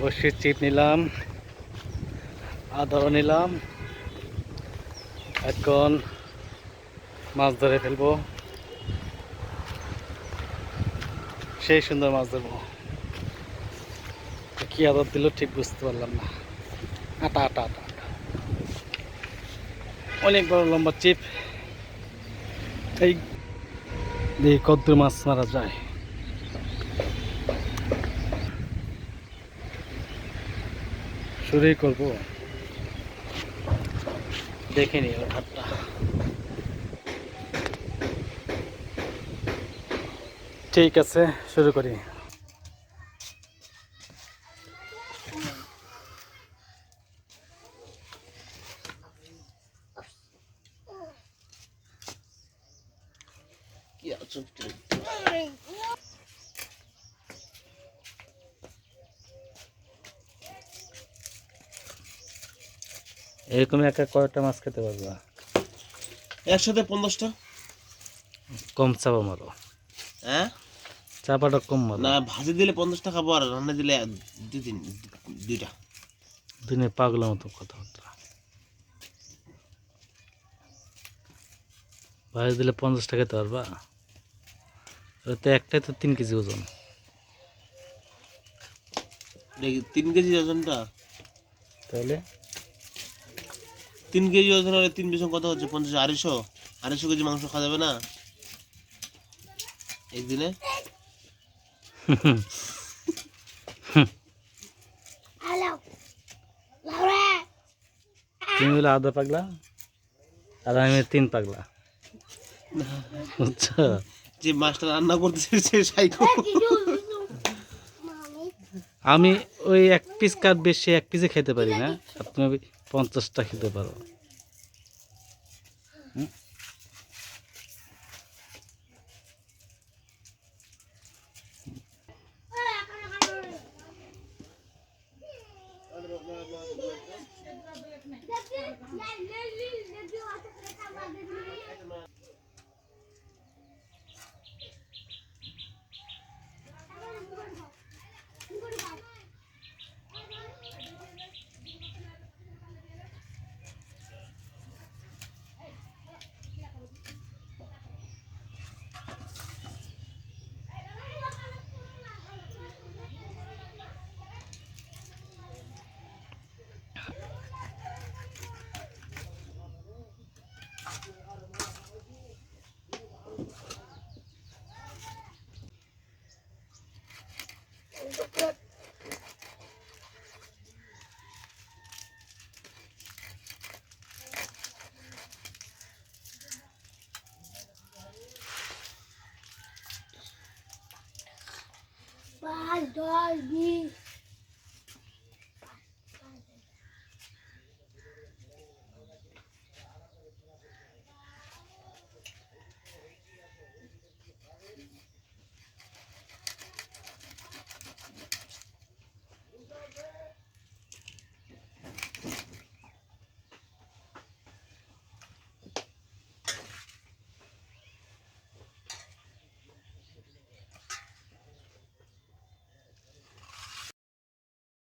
Basir chip নিলাম, আদারও নিলাম। এখন মাছ ধরে ফেলব। সেই সুন্দর মাছ ধরবো। কি আদর দিল ঠিক বুঝতে পারলাম না। আটা আটা আটা অনেক বড় লম্বা চিপ। এই দেখি কদ্দুর মাছ মারা যায়। শুরুই করব। দেখে নি হাতটা। ঠিক আছে শুরু করি। কি আচুপ এরকম একা কয়টা মাছ খেতে পারবা। একসাথে পঞ্চাশটা কম চাপা মারো। হ্যাঁ? চাপাটা কম মারো। না ভাজি দিলে পঞ্চাশটা খাব আর রান্না দিলে দুই তিন দুইটা। দিনে পাগলের মতো কথাবার্তা। ভাজি দিলে পঞ্চাশ টাকা খেতে পারবা? ওতে একটাই তো তিন কেজি ওজন। তিন কেজি ওজনটা? তাহলে? তিন কেজি ওজন হলে তিন পিছন কত হচ্ছে? পঞ্চাশ আড়াইশো? আড়াইশো কেজি মাংস খাওয়া যাবে না? একদিনে তুমি হলো আধা পাগলা আর আমি তিন পাগলা। বুঝছ? যে মাছটা রান্না করতেছে সে সাইকো আমি ওই এক পিস কাট বেশি এক পিসে খেতে পারি না তুমি পঞ্চাশটা খেতে পারো হুম? পাঁচ দশ বিশ